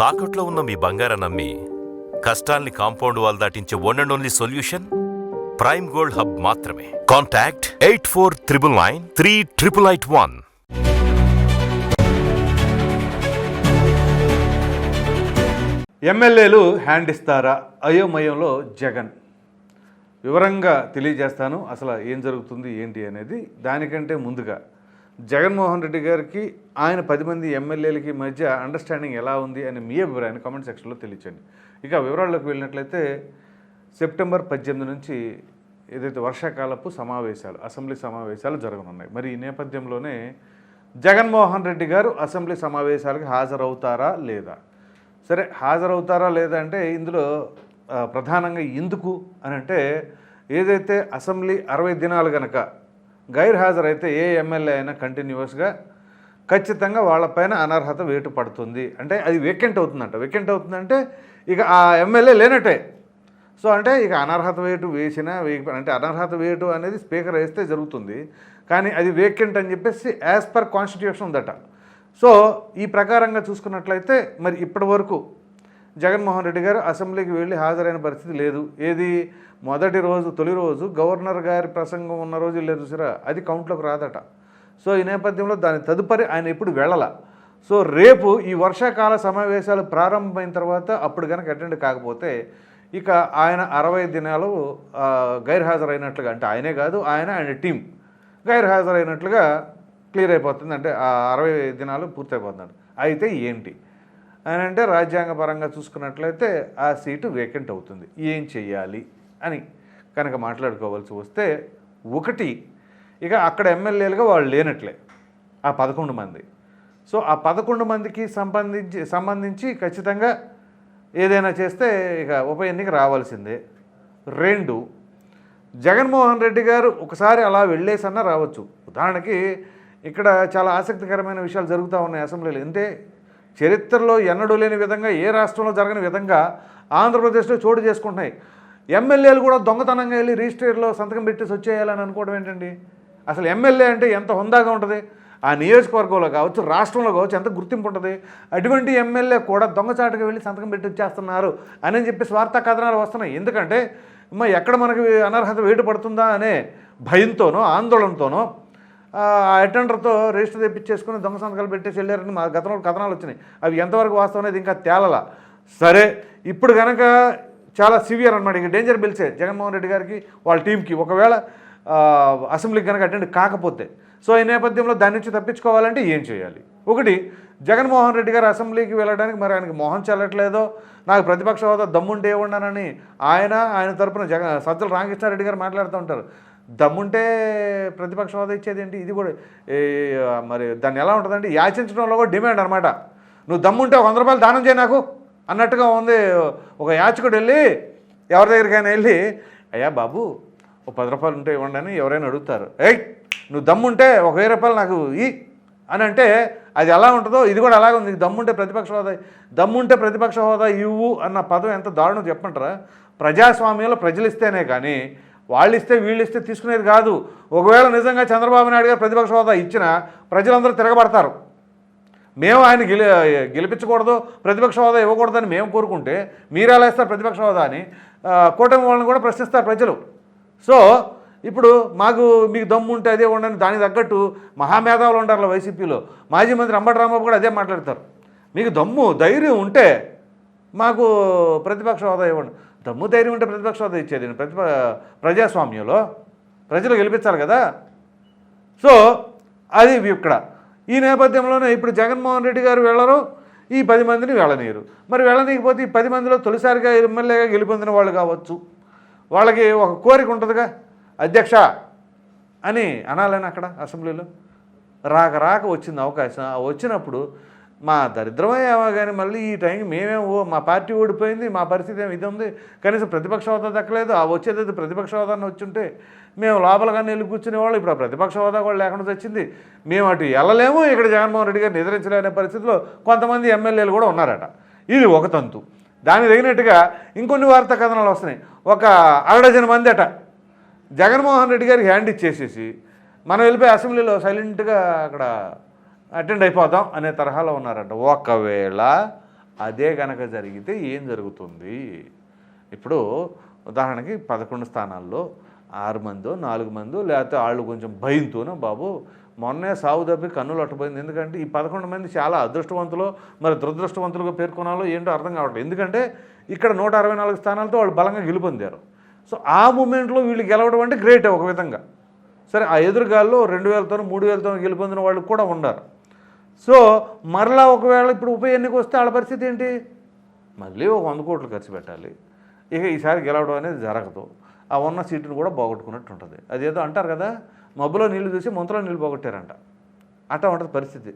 తాకట్లో ఉన్న మీ బంగారం నమ్మి కష్టాల్ని compound wall దాటించే one and only solution prime gold hub మాత్రమే. Contact eight four triple nine three triple eight one ఎమ్మెల్యేలు హ్యాండ్ ఇస్తారా? అయోమయంలో జగన్. వివరంగా తెలియజేస్తాను. అసలు ఏం జరుగుతుంది ఏంటి అనేది దానికంటే ముందుగా. జగన్మోహన్ రెడ్డి గారికి ఆయన పది మంది ఎమ్మెల్యేలకి మధ్య అండర్స్టాండింగ్ ఎలా ఉంది అని మీ అభిప్రాయాన్ని కామెంట్ సెక్షన్లో తెలియచండి ఇక వివరాల్లోకి వెళ్ళినట్లయితే సెప్టెంబర్ పద్దెనిమిది నుంచి ఏదైతే వర్షాకాలపు సమావేశాలు అసెంబ్లీ సమావేశాలు జరగనున్నాయి. మరి ఈ నేపథ్యంలోనే జగన్మోహన్ రెడ్డి గారు అసెంబ్లీ సమావేశాలకు హాజరవుతారా లేదా? సరే హాజరవుతారా లేదా అంటే ఇందులో ప్రధానంగా ఎందుకు అని అంటే ఏదైతే అసెంబ్లీ అరవై దినాలు కనుక గైర్ హాజరైతే ఏ ఎమ్మెల్యే అయినా కంటిన్యూస్గా ఖచ్చితంగా వాళ్ళపైన అనర్హత వేటు పడుతుంది. అంటే అది వేకెంట్ అవుతుందంట. వేకెంట్ అవుతుందంటే ఇక ఆ ఎమ్మెల్యే లేనట్టే. సో అంటే ఇక అనర్హత వేటు వేసినా వేయ అంటే అనర్హత వేటు అనేది స్పీకర్ వేస్తే జరుగుతుంది. కానీ అది వేకెంట్ అని చెప్పేసి యాజ్ పర్ కాన్స్టిట్యూషన్ ఉందట. సో ఈ ప్రకారంగా చూసుకున్నట్లయితే మరి ఇప్పటి వరకు జగన్మోహన్ రెడ్డి గారు అసెంబ్లీకి వెళ్ళి హాజరైన పరిస్థితి లేదు. ఏది మొదటి రోజు తొలి రోజు గవర్నర్ గారి ప్రసంగం ఉన్న రోజు లేదు చూసారా? అది కౌంట్లోకి రాదట. సో ఈ నేపథ్యంలో దాని తదుపరి ఆయన ఇప్పుడు వెళ్ళాల? సో రేపు ఈ వర్షాకాల సమావేశాలు ప్రారంభమైన తర్వాత అప్పుడు కనుక అటెండ్ కాకపోతే ఇక ఆయన అరవై దినాలు గైర్హాజరైనట్లుగా అంటే ఆయనే కాదు ఆయన ఆయన టీం గైర్హాజరైనట్లుగా క్లియర్ అయిపోతుంది. అంటే ఆ అరవై దినాలు పూర్తయిపోతున్నాడు అయితే ఏంటి? అని అంటే రాజ్యాంగపరంగా చూసుకున్నట్లయితే ఆ సీటు వేకెంట్ అవుతుంది. ఏం చెయ్యాలి అని కనుక మాట్లాడుకోవాల్సి వస్తే ఒకటి ఇక అక్కడ ఎమ్మెల్యేలుగా వాళ్ళు లేనట్లే ఆ పదకొండు మంది. సో ఆ పదకొండు మందికి సంబంధించి సంబంధించి ఖచ్చితంగా ఏదైనా చేస్తే ఇక ఉప ఎన్నిక రావాల్సిందే. రెండు జగన్మోహన్ రెడ్డి గారు ఒకసారి అలా వెళ్ళేసన్నా రావచ్చు. ఉదాహరణకి ఇక్కడ చాలా ఆసక్తికరమైన విషయాలు జరుగుతూ ఉన్నాయి అసెంబ్లీలో. అంటే చరిత్రలో ఎన్నడూ లేని విధంగా ఏ రాష్ట్రంలో జరగని విధంగా ఆంధ్రప్రదేశ్లో చోటు చేసుకుంటున్నాయి. ఎమ్మెల్యేలు కూడా దొంగతనంగా వెళ్ళి రిజిస్ట్రేర్లో సంతకం పెట్టేసి వచ్చేయాలని అనుకోవడం ఏంటండి? అసలు ఎమ్మెల్యే అంటే ఎంత హుందాగా ఉంటుంది? ఆ నియోజకవర్గంలో కావచ్చు రాష్ట్రంలో కావచ్చు ఎంత గుర్తింపు ఉంటుంది? అటువంటి ఎమ్మెల్యే కూడా దొంగచాటుగా వెళ్ళి సంతకం పెట్టి వచ్చేస్తున్నారు అని చెప్పేసి వార్తా కథనాలు వస్తున్నాయి. ఎందుకంటే మా ఎక్కడ మనకి అనర్హత వేటు పడుతుందా అనే భయంతోనో ఆందోళనతోనో అటెండర్తో రిజిస్టర్ తెప్పించేసుకుని దొంగ సంతకాలు పెట్టేసి వెళ్ళారని మా గతంలో కథనాలు వచ్చినాయి. అవి ఎంతవరకు వాస్తవం అనేది ఇంకా తేలల. సరే ఇప్పుడు కనుక చాలా సివియర్ అనమాట ఇక డేంజర్ బిల్సే. జగన్మోహన్ రెడ్డి గారికి వాళ్ళ టీంకి ఒకవేళ అసెంబ్లీకి కనుక అటెండ్ కాకపోతే. సో ఈ నేపథ్యంలో దాని నుంచి తప్పించుకోవాలంటే ఏం చేయాలి? ఒకటి జగన్మోహన్ రెడ్డి గారు అసెంబ్లీకి వెళ్ళడానికి మరి ఆయనకి మొహం చెల్లట్లేదో నాకు ప్రతిపక్ష హోదా దమ్ముండే ఉన్నానని ఆయన ఆయన తరపున జగ సజ్జల రామకృష్ణారెడ్డి గారు మాట్లాడుతూ ఉంటారు. దమ్ముంటే ప్రతిపక్ష హోదా ఇచ్చేది ఏంటి ఇది కూడా మరి దాన్ని ఎలా ఉంటుందంటే యాచించడంలో కూడా డిమాండ్ అనమాట నువ్వు దమ్ముంటే ఒక వంద రూపాయలు దానం చేయి నాకు అన్నట్టుగా ఉంది. ఒక యాచకుడు వెళ్ళి ఎవరి దగ్గరికైనా వెళ్ళి అయ్యా బాబు ఒక పది రూపాయలు ఉంటే ఇవ్వండి అని ఎవరైనా అడుగుతారు. ఏయ్ నువ్వు దమ్ముంటే ఒక వెయ్యి రూపాయలు నాకు ఈ అని అంటే అది ఎలా ఉంటుందో ఇది కూడా అలాగే ఉంది. దమ్ముంటే ప్రతిపక్ష హోదా దమ్ముంటే ప్రతిపక్ష హోదా ఇవ్వు అన్న పదం ఎంత దారుణం చెప్పంటారా ప్రజాస్వామ్యంలో ప్రజలు ఇస్తేనే కానీ వాళ్ళు ఇస్తే వీళ్ళు ఇస్తే తీసుకునేది కాదు. ఒకవేళ నిజంగా చంద్రబాబు నాయుడు గారు ప్రతిపక్ష హోదా ఇచ్చినా ప్రజలందరూ తిరగబడతారు. మేము ఆయన గెలి గెలిపించకూడదు ప్రతిపక్ష హోదా ఇవ్వకూడదని మేము కోరుకుంటే మీరు ఎలా ఇస్తారు ప్రతిపక్ష హోదా అని కూటమి వాళ్ళని కూడా ప్రశ్నిస్తారు ప్రజలు. సో ఇప్పుడు మాకు మీకు దమ్ము ఉంటే అదే ఉండని దానికి తగ్గట్టు మహామేధావులు ఉంటారు వైసీపీలో. మాజీ మంత్రి అంబటి రాంబాబు కూడా అదే మాట్లాడతారు. మీకు దమ్ము ధైర్యం ఉంటే మాకు ప్రతిపక్ష హోదా ఇవ్వండి. దమ్ము ధైర్యం ఉంటే ప్రతిపక్ష హోదా ఇచ్చేది. ప్రతిప ప్రజాస్వామ్యంలో ప్రజలు గెలిపించాలి కదా. సో అది ఇక్కడ. ఈ నేపథ్యంలోనే ఇప్పుడు జగన్మోహన్ రెడ్డి గారు వెళ్ళరు ఈ పది మందిని వెళ్ళనీయరు. మరి వెళ్ళనీయకపోతే ఈ పది మందిలో తొలిసారిగా ఎమ్మెల్యేగా గెలుపొందిన వాళ్ళు కావచ్చు. వాళ్ళకి ఒక కోరిక ఉంటుందిగా. అధ్యక్ష అని అనాలని అక్కడ అసెంబ్లీలో? రాక రాక వచ్చింది అవకాశం. వచ్చినప్పుడు మా దరిద్రమే కానీ మళ్ళీ ఈ టైంకి మేమేం ఓ మా పార్టీ ఓడిపోయింది మా పరిస్థితి ఏమి ఇది ఉంది కనీసం ప్రతిపక్ష హోదా దక్కలేదు. ఆ వచ్చేది ప్రతిపక్ష హోదాన్ని వచ్చుంటే మేము లోపలగానే వెళ్ళి కూర్చునే వాళ్ళు. ఇప్పుడు ఆ ప్రతిపక్ష హోదా కూడా లేకుండా వచ్చింది. మేము అటు వెళ్ళలేము. ఇక్కడ జగన్మోహన్ రెడ్డి గారు నిద్రించలేని పరిస్థితిలో కొంతమంది ఎమ్మెల్యేలు కూడా ఉన్నారట. ఇది ఒక తంతు. దానికి తగినట్టుగా ఇంకొన్ని వార్తా కథనాలు వస్తున్నాయి. ఒక అరడజన మంది అట. జగన్మోహన్ రెడ్డి గారికి హ్యాండ్ ఇచ్చేసేసి మనం వెళ్ళిపోయి అసెంబ్లీలో సైలెంట్గా అక్కడ అటెండ్ అయిపోదాం అనే తరహాలో ఉన్నారంట. ఒకవేళ అదే కనుక జరిగితే ఏం జరుగుతుంది? ఇప్పుడు ఉదాహరణకి పదకొండు స్థానాల్లో ఆరు మందో నాలుగు మందో లేకపోతే వాళ్ళు కొంచెం భయంతోనో బాబు మొన్నే సాగు తప్పి కన్నులు అట్టపోయింది ఎందుకంటే ఈ పదకొండు మంది చాలా అదృష్టవంతులు మరి దురదృష్టవంతులుగా పేర్కొనాలో ఏంటో అర్థం కావట్లేదు. ఎందుకంటే ఇక్కడ నూట అరవై నాలుగు స్థానాలతో వాళ్ళు బలంగా గెలుపొందారు. సో ఆ మూమెంట్లో వీళ్ళు గెలవడం అంటే గ్రేట్ ఒక విధంగా. సరే ఆ ఎదురుగాల్లో రెండు వేలతోనూ మూడు వేలతోనూ గెలుపొందిన వాళ్ళు కూడా ఉన్నారు. సో మరలా ఒకవేళ ఇప్పుడు ఉప ఎన్నిక వస్తే వాళ్ళ పరిస్థితి ఏంటి? మళ్ళీ ఒక వంద కోట్లు ఖర్చు పెట్టాలి. ఇక ఈసారి గెలవడం అనేది జరగదు. ఆ ఉన్న సీటును కూడా పోగొట్టుకున్నట్టు ఉంటుంది. అదేదో అంటారు కదా మబ్బులో నీళ్ళు చూసి ముంతలో నీళ్ళు పోగొట్టారంట. అట్లా ఉంటుంది పరిస్థితి.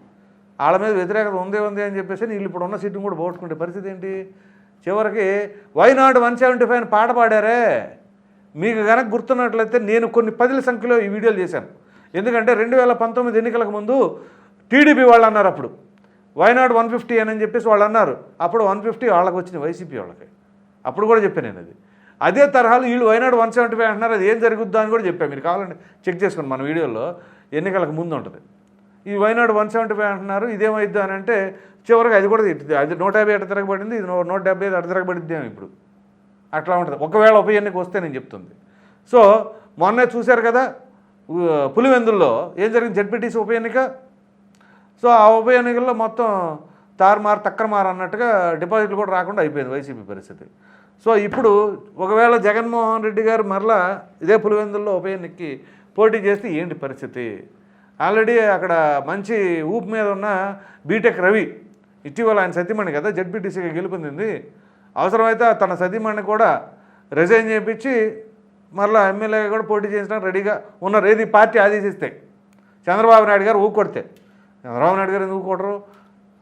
వాళ్ళ మీద వ్యతిరేకత ఉందే ఉంది అని చెప్పేసి వీళ్ళు ఇప్పుడు ఉన్న సీటును కూడా పోగొట్టుకుంటే పరిస్థితి ఏంటి? చివరికి వైనాడు వన్ సెవెంటీ ఫైవ్ పాట పాడారే. మీకు కనుక గుర్తున్నట్లయితే నేను కొన్ని పదిల సంఖ్యలో ఈ వీడియోలు చేశాను. ఎందుకంటే రెండు వేల పంతొమ్మిది ఎన్నికలకు ముందు టీడీపీ వాళ్ళు అన్నారు అప్పుడు. వైనాడు వన్ ఫిఫ్టీ అని చెప్పేసి వాళ్ళు అన్నారు. అప్పుడు వన్ ఫిఫ్టీ వాళ్ళకి వచ్చింది వైసీపీ వాళ్ళకి. అప్పుడు కూడా చెప్పాను నేను అది. అదే తరహాలు వీళ్ళు వైనాడు వన్ సెవెంటీ ఫైవ్ అంటున్నారు అది ఏం జరుగుద్దా అని కూడా చెప్పాను. మీరు కావాలంటే చెక్ చేసుకోండి మన వీడియోలో ఎన్నికలకు ముందు ఉంటుంది. ఈ వైనాడు వన్ సెవెంటీ ఫైవ్ అంటున్నారు ఇదేమైద్ది అని అంటే చివరికి అది కూడా తిట్టుద్ది. అది నూట యాభై అట తిరగబడింది ఇది నూట డెబ్బై ఐదు అట తిరగబడిద్ది ఇప్పుడు. అట్లా ఉంటుంది. ఒకవేళ ఉప ఎన్నిక వస్తే నేను చెప్తుంది. సో మొన్నే చూశారు కదా పులివెందుల్లో ఏం జరిగింది? జడ్పీటీసీ ఉప ఎన్నిక? సో ఆ ఉప ఎన్నికల్లో మొత్తం తారుమారు తక్కరమారు అన్నట్టుగా డిపాజిట్లు కూడా రాకుండా అయిపోయింది వైసీపీ పరిస్థితి. సో ఇప్పుడు ఒకవేళ జగన్మోహన్ రెడ్డి గారు మరలా ఇదే పులివెందుల్లో ఉప ఎన్నికకి పోటీ చేస్తే ఏంటి పరిస్థితి? ఆల్రెడీ అక్కడ మంచి ఊపు మీద ఉన్న బీటెక్ రవి ఇటీవల ఆయన సతీమణి కదా జడ్పీటీసీగా గెలుపొందింది. అవసరమైతే తన సతీమణి కూడా రిజైన్ చేయించి మరలా ఎమ్మెల్యేగా కూడా పోటీ చేసినా రెడీగా ఉన్నారు ఏది పార్టీ ఆదేశిస్తే. చంద్రబాబు నాయుడు గారు ఊకొడితే. చంద్రబాబు నాయుడు గారు ఎందుకు కొట్టరు?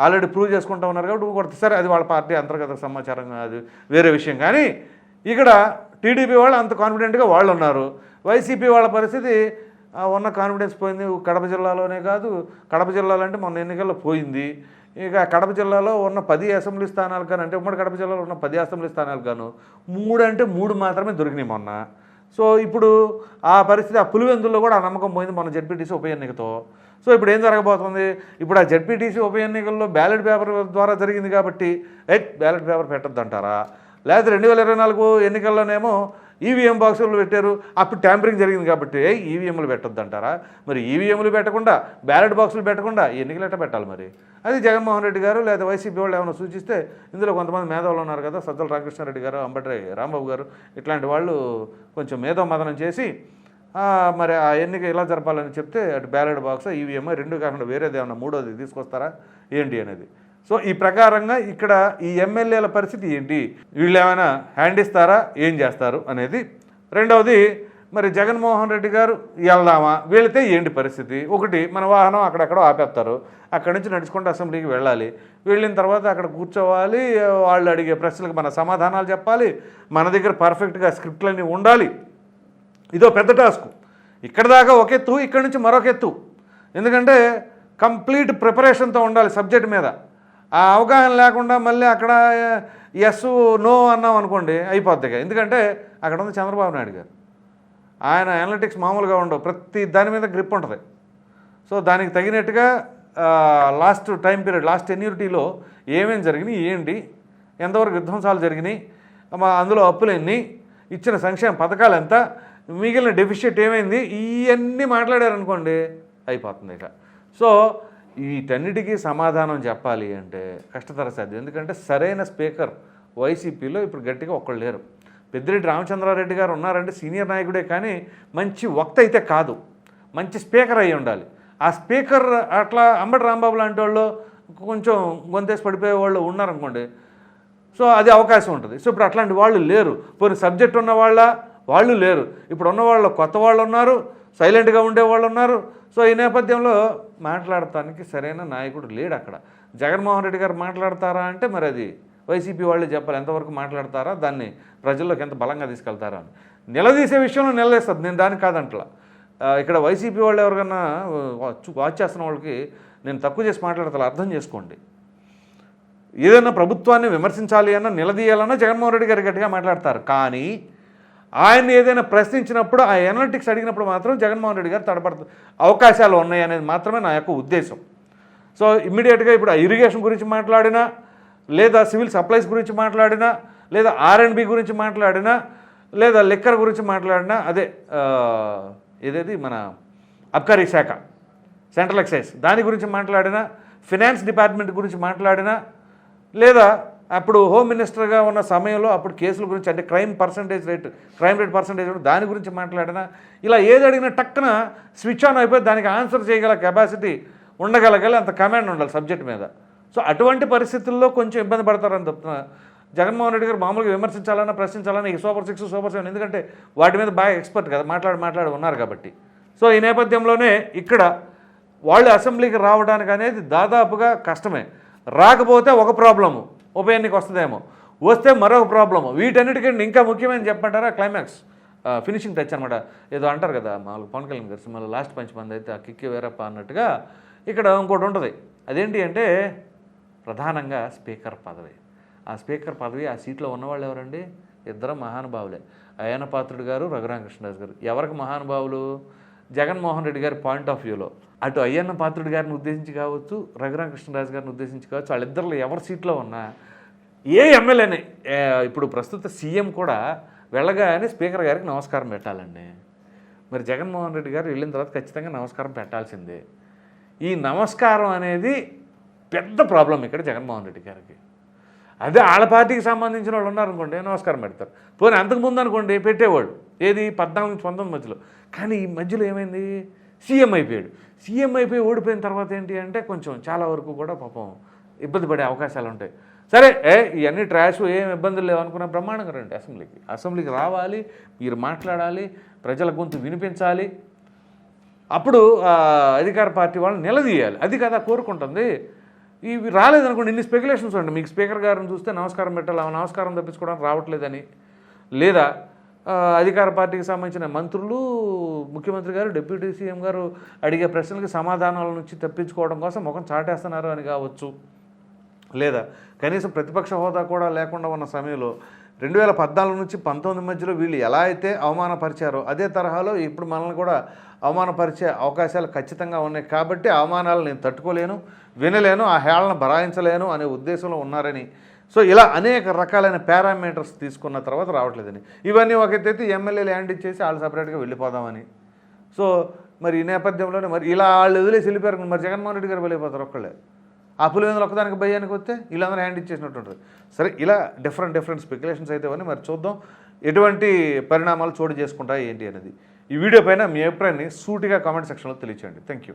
ఆల్రెడీ ప్రూవ్ చేసుకుంటా ఉన్నారు కాబట్టి ఊకొడితే సరే అది వాళ్ళ పార్టీ అంతర్గత సమాచారం అది వేరే విషయం. కానీ ఇక్కడ టీడీపీ వాళ్ళు అంత కాన్ఫిడెంట్గా వాళ్ళు ఉన్నారు. వైసీపీ వాళ్ళ పరిస్థితి ఉన్న కాన్ఫిడెన్స్ పోయింది. కడప జిల్లాలోనే కాదు కడప జిల్లాలో అంటే మొన్న ఎన్నికల్లో పోయింది. ఇక కడప జిల్లాలో ఉన్న పది అసెంబ్లీ స్థానాలు కానీ అంటే ఉమ్మడి కడప జిల్లాలో ఉన్న పది అసెంబ్లీ స్థానాలు కాను మూడు అంటే మూడు మాత్రమే దొరికినాయి మొన్న. సో ఇప్పుడు ఆ పరిస్థితి ఆ పులివెందుల్లో కూడా ఆ నమ్మకం పోయింది మన జడ్పీటీసీ ఉప ఎన్నికతో. సో ఇప్పుడు ఏం జరగబోతుంది? ఇప్పుడు ఆ జడ్పీటీసీ ఉప ఎన్నికల్లో బ్యాలెట్ పేపర్ ద్వారా జరిగింది కాబట్టి ఎయిట్ బ్యాలెట్ పేపర్ పెట్టద్దంటారా? అంటారా రెండు వేల ఇరవై నాలుగు ఎన్నికల్లోనేమో ఈవీఎం బాక్సులు పెట్టారు అప్పుడు ట్యాంపరింగ్ జరిగింది కాబట్టి ఈవీఎంలు పెట్టొద్దంటారా? మరి ఈవీఎంలు పెట్టకుండా బ్యాలెట్ బాక్సులు పెట్టకుండా ఎన్నికలు ఎట్ట పెట్టాలి మరి? అది జగన్మోహన్ రెడ్డి గారు లేదా వైసీపీ వాళ్ళు ఏమైనా సూచిస్తే ఇందులో కొంతమంది మేధావులు ఉన్నారు కదా సజ్జల రామకృష్ణారెడ్డి గారు అంబటి రాంబాబు గారు ఇట్లాంటి వాళ్ళు కొంచెం మేధో మదనం చేసి మరి ఆ ఎన్నిక ఎలా జరపాలని చెప్తే అటు బ్యాలెట్ బాక్స్ ఈవీఎం రెండు కాకుండా వేరేది ఏమన్నా మూడోది తీసుకొస్తారా? ఏంటి అనేది. సో ఈ ప్రకారంగా ఇక్కడ ఈ ఎమ్మెల్యేల పరిస్థితి ఏంటి? వీళ్ళు ఏమైనా హ్యాండ్ ఇస్తారా? ఏం చేస్తారు? అనేది. రెండవది మరి జగన్మోహన్ రెడ్డి గారు వెళ్దామా? వెళితే ఏంటి పరిస్థితి? ఒకటి మన వాహనం అక్కడక్కడ ఆపేస్తారు. అక్కడి నుంచి నడుచుకుంటూ అసెంబ్లీకి వెళ్ళాలి. వెళ్ళిన తర్వాత అక్కడ కూర్చోవాలి. వాళ్ళు అడిగే ప్రశ్నలకు మన సమాధానాలు చెప్పాలి. మన దగ్గర పర్ఫెక్ట్గా స్క్రిప్ట్లన్నీ ఉండాలి. ఇదో పెద్ద టాస్క్. ఇక్కడ దాకా ఒక ఎత్తు ఇక్కడి నుంచి మరొక ఎత్తు ఎందుకంటే కంప్లీట్ ప్రిపరేషన్తో ఉండాలి సబ్జెక్ట్ మీద. ఆ అవగాహన లేకుండా మళ్ళీ అక్కడ ఎస్ నో అన్నాం అనుకోండి అయిపోద్ది ఎందుకంటే అక్కడ ఉంది చంద్రబాబు నాయుడు గారు. ఆయన అనలిటిక్స్ మామూలుగా ఉండవు. ప్రతి దాని మీద గ్రిప్ ఉంటుంది. సో దానికి తగినట్టుగా లాస్ట్ టైం పీరియడ్ లాస్ట్ టెన్యూరిటీలో ఏమేమి జరిగినాయి ఏంటి ఎంతవరకు విధ్వంసాలు జరిగినాయి మా అందులో అప్పులు ఎన్ని ఇచ్చిన సంక్షేమ పథకాలు ఎంత మిగిలిన డెఫిషియట్ ఏమైంది? ఇవన్నీ మాట్లాడారనుకోండి అయిపోతుంది ఇక. సో వీటన్నిటికీ సమాధానం చెప్పాలి అంటే కష్టతర సాధ్యం. ఎందుకంటే సరైన స్పీకర్ వైసీపీలో ఇప్పుడు గట్టిగా ఒక్కళ్ళు లేరు. పెద్దిరెడ్డి రామచంద్రారెడ్డి గారు ఉన్నారంటే సీనియర్ నాయకుడే కానీ మంచి వక్త అయితే కాదు. మంచి స్పీకర్ అయి ఉండాలి. ఆ స్పీకర్ అట్లా అంబటి రాంబాబు లాంటి వాళ్ళు కొంచెం గొంతేసి పడిపోయే వాళ్ళు ఉన్నారనుకోండి సో అది అవకాశం ఉంటుంది. సో ఇప్పుడు అట్లాంటి వాళ్ళు లేరు. పోనీ సబ్జెక్ట్ ఉన్న వాళ్ళ వాళ్ళు లేరు. ఇప్పుడు ఉన్న వాళ్ళు కొత్త వాళ్ళు ఉన్నారు సైలెంట్గా ఉండే వాళ్ళు ఉన్నారు. సో ఈ నేపథ్యంలో మాట్లాడటానికి సరైన నాయకుడు లేడు అక్కడ. జగన్మోహన్ రెడ్డి గారు మాట్లాడతారా అంటే మరి అది వైసీపీ వాళ్ళు చెప్పాలి. ఎంతవరకు మాట్లాడతారా? దాన్ని ప్రజల్లోకి ఎంత బలంగా తీసుకెళ్తారా అని. నిలదీసే విషయంలో నిలదీస్తుంది నేను దానికి కాదంట్లా ఇక్కడ వైసీపీ వాళ్ళు ఎవరికన్నా వాచ్ వాచ్ చేస్తున్న వాళ్ళకి నేను తక్కువ చేసి మాట్లాడతా అర్థం చేసుకోండి. ఏదైనా ప్రభుత్వాన్ని విమర్శించాలి అన్న నిలదీయాలన్నా జగన్మోహన్ రెడ్డి గారు గట్టిగా మాట్లాడతారు. కానీ ఆయన్ని ఏదైనా ప్రశ్నించినప్పుడు ఆ ఎనలిటిక్స్ అడిగినప్పుడు మాత్రం జగన్మోహన్ రెడ్డి గారు తడబడుతు అవకాశాలు ఉన్నాయి అనేది మాత్రమే నా యొక్క ఉద్దేశం. సో ఇమ్మీడియట్గా ఇప్పుడు ఆ ఇరిగేషన్ గురించి మాట్లాడినా లేదా సివిల్ సప్లైస్ గురించి మాట్లాడినా లేదా ఆర్ అండ్ బి గురించి మాట్లాడినా లేదా లిక్కర్ గురించి మాట్లాడినా అదే ఏదేది మన అబ్కారీ శాఖ సెంట్రల్ ఎక్సైజ్ దాని గురించి మాట్లాడినా ఫినాన్స్ డిపార్ట్మెంట్ గురించి మాట్లాడినా లేదా అప్పుడు హోమ్ మినిస్టర్గా ఉన్న సమయంలో అప్పుడు కేసుల గురించి అంటే crime percentage rate crime rate percentage దాని గురించి మాట్లాడినా ఇలా ఏది అడిగినా టక్కున స్విచ్ ఆన్ అయిపోయి దానికి ఆన్సర్ చేయగల కెపాసిటీ ఉండగలగాలి అంత కమాండ్ ఉండాలి సబ్జెక్ట్ మీద. సో అటువంటి పరిస్థితుల్లో కొంచెం ఇబ్బంది పడతారని చెప్తున్నా. జగన్మోహన్ రెడ్డి గారు మామూలుగా విమర్శించాలన్నా ప్రశ్నించాలన్నా ఈ సూపర్ సిక్స్ సూపర్ సెవెన్ ఎందుకంటే వాటి మీద బాగా ఎక్స్పర్ట్ కదా మాట్లాడి మాట్లాడి ఉన్నారు కాబట్టి. సో ఈ నేపథ్యంలోనే ఇక్కడ వాళ్ళు అసెంబ్లీకి రావడానికి అనేది దాదాపుగా కష్టమే. రాకపోతే ఒక ప్రాబ్లము. ఉప ఎన్నిక వస్తుందేమో. వస్తే మరొక ప్రాబ్లము వీటన్నిటికంటే ఇంకా ముఖ్యమైన చెప్పమంటారా? క్లైమాక్స్ ఫినిషింగ్ టచ్ అనమాట ఏదో అంటారు కదా మామూలు పవన్ కళ్యాణ్ గారు సినిమాలో లాస్ట్ పంచ్ మంది అయితే ఆ కిక్కి వేరప్ప అన్నట్టుగా ఇక్కడ ఇంకోటి ఉంటుంది. అదేంటి అంటే ప్రధానంగా స్పీకర్ పదవి. ఆ స్పీకర్ పదవి ఆ సీట్లో ఉన్నవాళ్ళు ఎవరండి? ఇద్దరు మహానుభావులే. అయన పాత్రుడు గారు రఘురామకృష్ణదాస్ గారు. ఎవరికి మహానుభావులు? జగన్మోహన్ రెడ్డి గారి పాయింట్ ఆఫ్ వ్యూలో. అటు అయ్యన్న పాత్రుడి గారిని ఉద్దేశించి కావచ్చు రఘురామకృష్ణరాజు గారిని ఉద్దేశించి కావచ్చు వాళ్ళిద్దరిలో ఎవరి సీట్లో ఉన్నా ఏ ఎమ్మెల్యేని ఇప్పుడు ప్రస్తుత సీఎం కూడా వెళ్ళగానే స్పీకర్ గారికి నమస్కారం పెట్టాలండి. మరి జగన్మోహన్ రెడ్డి గారు వెళ్ళిన తర్వాత ఖచ్చితంగా నమస్కారం పెట్టాల్సిందే. ఈ నమస్కారం అనేది పెద్ద ప్రాబ్లం ఇక్కడ జగన్మోహన్ రెడ్డి గారికి. అదే వాళ్ళ పార్టీకి సంబంధించిన వాళ్ళు ఉన్నారనుకోండి నమస్కారం పెడతారు. పోనీ అంతకుముందు అనుకోండి పెట్టేవాడు ఏది? పద్నాలుగు నుంచి పంతొమ్మిది మధ్యలో. కానీ ఈ మధ్యలో ఏమైంది? సీఎం అయిపోయాడు. సీఎం అయిపోయి ఓడిపోయిన తర్వాత ఏంటి అంటే కొంచెం చాలా వరకు కూడా పాపం ఇబ్బంది పడే అవకాశాలు ఉంటాయి. సరే ఏ ఇవన్నీ ట్రాష్ ఏం ఇబ్బందులు లేవు అనుకున్న బ్రహ్మాండంగా రండి అసెంబ్లీకి. అసెంబ్లీకి రావాలి మీరు మాట్లాడాలి ప్రజల గొంతు వినిపించాలి. అప్పుడు అధికార పార్టీ వాళ్ళని నిలదీయాలి. అది కదా కోరుకుంటుంది. ఇవి రాలేదనుకోండి ఇన్ని స్పెక్యులేషన్స్ ఉండండి. మీకు స్పీకర్ గారిని చూస్తే నమస్కారం పెట్టాలి? నమస్కారం తప్పించుకోవడానికి రావట్లేదని. లేదా అధికార పార్టీకి సంబంధించిన మంత్రులు ముఖ్యమంత్రి గారు డిప్యూటీ సీఎం గారు అడిగే ప్రశ్నలకి సమాధానాల నుంచి తప్పించుకోవడం కోసం ముఖం చాటేస్తున్నారు అని కావచ్చు. లేదా కనీసం ప్రతిపక్ష హోదా కూడా లేకుండా ఉన్న సమయంలో రెండు వేల పద్నాలుగు నుంచి పంతొమ్మిది మధ్యలో వీళ్ళు ఎలా అయితే అవమానపరిచారో అదే తరహాలో ఇప్పుడు మనల్ని కూడా అవమానపరిచే అవకాశాలు ఖచ్చితంగా ఉన్నాయి. కాబట్టి అవమానాలు నేను తట్టుకోలేను వినలేను ఆ హేళన భరాయించలేను అనే ఉద్దేశంలో ఉన్నారని సో ఇలా అనేక రకాలైన పారామీటర్స్ తీసుకున్న తర్వాత రావట్లేదని ఇవన్నీ ఒక ఎత్తైతే ఎమ్మెల్యేలు హ్యాండ్ ఇచ్చేసి వాళ్ళు సపరేట్గా వెళ్ళిపోదామని. సో మరి ఈ నేపథ్యంలోనే మరి ఇలా వాళ్ళు వదిలేసి వెళ్ళిపోయారు మరి జగన్మోహన్ రెడ్డి గారు వెళ్ళిపోతారు ఒక్కళ్ళే. ఆ పులివెందులు ఒక్కదానికి భయానికి వస్తే వీళ్ళందరూ హ్యాండ్ ఇచ్చేసినట్టు ఉంటుంది. సరే ఇలా డిఫరెంట్ డిఫరెంట్ స్పెక్యులేషన్స్ అయితే అని మరి చూద్దాం ఎటువంటి పరిణామాలు చోటు చేసుకుంటాయి ఏంటి అనేది. ఈ వీడియో పైన మీ అభిప్రాయాన్ని సూటిగా కామెంట్ సెక్షన్లో తెలియచేయండి. Thank you.